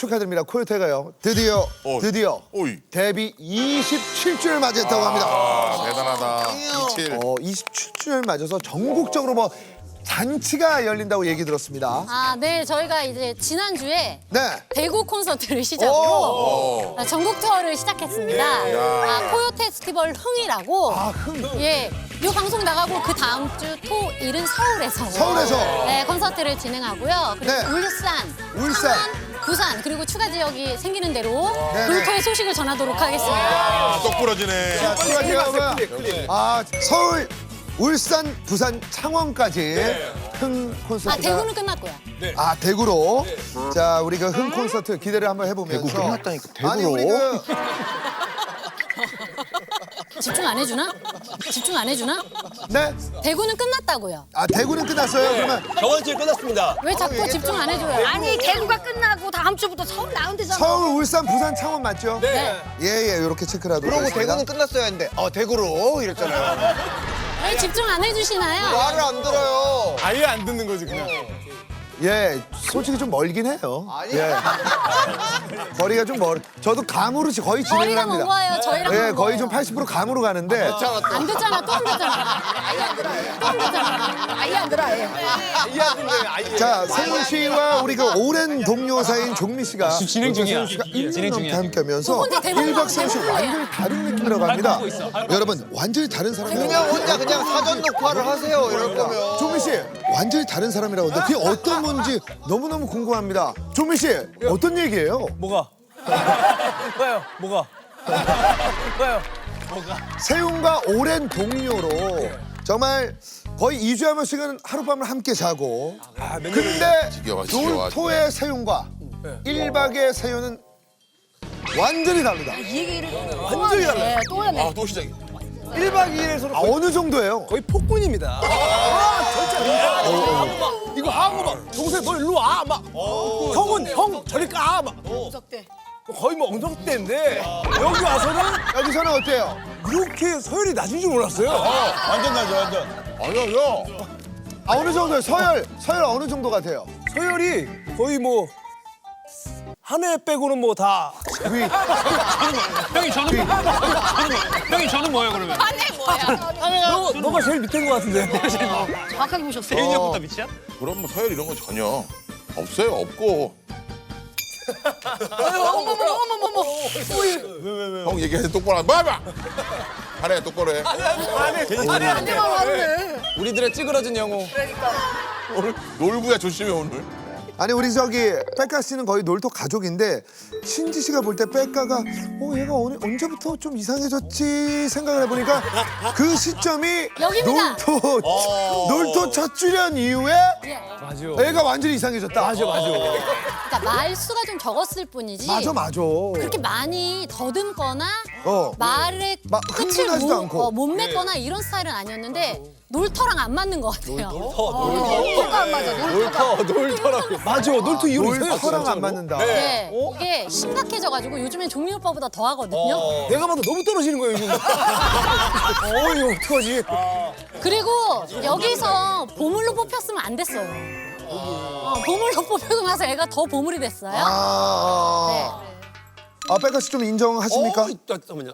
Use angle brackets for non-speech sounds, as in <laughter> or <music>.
축하드립니다. 코요태가요. 드디어 어이. 드디어 어이. 데뷔 27주를 맞이했다고 합니다. 아, 대단하다. 27. 어, 27주년을 맞아서 전국적으로 뭐 잔치가 열린다고 얘기 들었습니다. 아, 네. 저희가 이제 지난주에 네. 대구 콘서트를 시작으로 아, 전국 투어를 시작했습니다. 아, 코요테 페스티벌 흥이라고. 아, 흥. 예. 요 방송 나가고 그 다음 주 토 일은 서울에서. 서울에서. 네, 콘서트를 진행하고요. 그리고 네. 울산, 울산. 부산 그리고 추가 지역이 생기는 대로 네, 놀토의 소식을 전하도록 하겠습니다. 아, 똑 부러지네. 자, 추가 지역은 아, 서울, 울산, 부산, 창원까지 흥 콘서트가 아, 대구는 끝났고요. 아 대구로 자 우리 그 흥 콘서트 기대를 한번 해보면서 대구 끝났다니까, 대구로. 아니 우리 그 집중 안 해주나? 집중 안 해주나? 네? 대구는 끝났다고요. 아 대구는 끝났어요 그러면 저번 주에 끝났습니다. 왜 자꾸 집중 안 해줘요? 아니 대구가 끝나고 다음 주부터 서울 나온대잖아. 서울, 울산, 부산, 창원 맞죠? 네. 예예 이렇게 체크를 하도록 그러고 하겠습니다. 대구는 끝났어야 했는데 어 대구로 이랬잖아요. 왜 집중 안 해주시나요? 말을 안 들어요. 아예 안 듣는 거지 그냥. 예 솔직히 좀 멀긴 해요. 예. 거리가 좀 멀. 저도 감으로 지- 거의 진행을 거리가 먼 합니다. 거예요. 저희랑 예먼 거의 거예요. 좀 80% 감으로 가는데 안 듣잖아. 또 안 듣잖아. 또안 듣잖아. 아예 안 들어 아예. 아예 안 거예요. 아예. 자 세훈 씨와 우리 그 오랜 동료 사이인 종미 씨가 진행 중이야. 세훈 씨가 예, 1년 진행 넘게 중이야, 함께 하면서 혼자 대박 1박 세훈 씨 나오네. 완전히 다른 느낌이라고 합니다. 여러분 완전히 다른 사람이라고. 그냥 혼자 그냥 사전 녹화를 하세요 이럴 거면. 종민 씨 완전히 다른 사람이라고 하는데 그게 어떤 건지 너무너무 궁금합니다. 종민 씨 어떤 얘기예요? 뭐가? <laughs> 뭐요? 뭐가? <laughs> 뭐요? 세훈과 오랜 동료로 정말 거의 2주에 한 번씩은 하룻밤을 함께 자고 아, 맨날 근데 지겨워, 지겨워, 놀토의 세훈과 1박의 세훈은 완전히 다르다. 이 얘기를 완전히 달라요. 네, 또 하네. 아, 또 시작이. 1박 2일에 서로 아, 어느 정도예요? 거의 폭군입니다. 아. 이거 하고 막 동생 너 일로 와 막. 형은 형 저리 가 막. 무섭대. 거의 뭐 엉성대인데 여기 와서는 여기서는 어때요? 이렇게 서열이 낮은 줄 몰랐어요. 완전 나죠, 완전. 아니요, 아, 어느 정도요? 서열, 서열 어느 정도 같아요? 서열이 거의 뭐 한 해 빼고는 뭐다 위. 형이 저는 뭐- 저는 형이 저는 뭐예요 그러면? 너, 너가 제일 밑인 것 같은데. 정확하게 보셨어. 대인이 형보다 밑이야? 그럼 뭐 서열 이런 거 전혀 없어요, 없고. 어머머머머머머. 형 얘기해서 똑바로 안 봐 봐. 하래 똑바로 해. 안돼만 하네. 우리들의 찌그러진 영웅. 오늘 놀부야 조심해 오늘. 아니 우리 저기 백가 씨는 거의 놀토 가족인데 신지 씨가 볼 때 백가가 어 얘가 어느, 언제부터 좀 이상해졌지 생각을 해보니까 그 시점이 여기입니다. 놀토 놀토 첫 출연 이후에 예. 맞아. 애가 완전히 이상해졌다. 맞아 맞아. 그러니까 말수가 좀 적었을 뿐이지. 맞아 맞아. 그렇게 많이 더듬거나 어. 말의 막 끝을 흥분하지도 못, 않고. 어, 못 맺거나 이런 스타일은 아니었는데 놀터랑 안 맞는 것 같아요. 놀토가 안 맞아. 놀토가. 놀더라고. 맞아. 놀토 이후로 이상했어. 놀토랑 안 맞는다. 네. 이게 심각해져가지고 요즘엔 종민 오빠보다 더 하거든요. 내가 봐도 너무 떨어지는 거예요 지금. 어 이거 어떡하지? 그리고 여기서 보물로 뽑혔으면 안 됐어요. 어, 보물로 <laughs> 뽑히고 나서 애가 더 보물이 됐어요. 아, 네. 아 백가 씨 좀 인정하십니까? 어, 잠깐만요.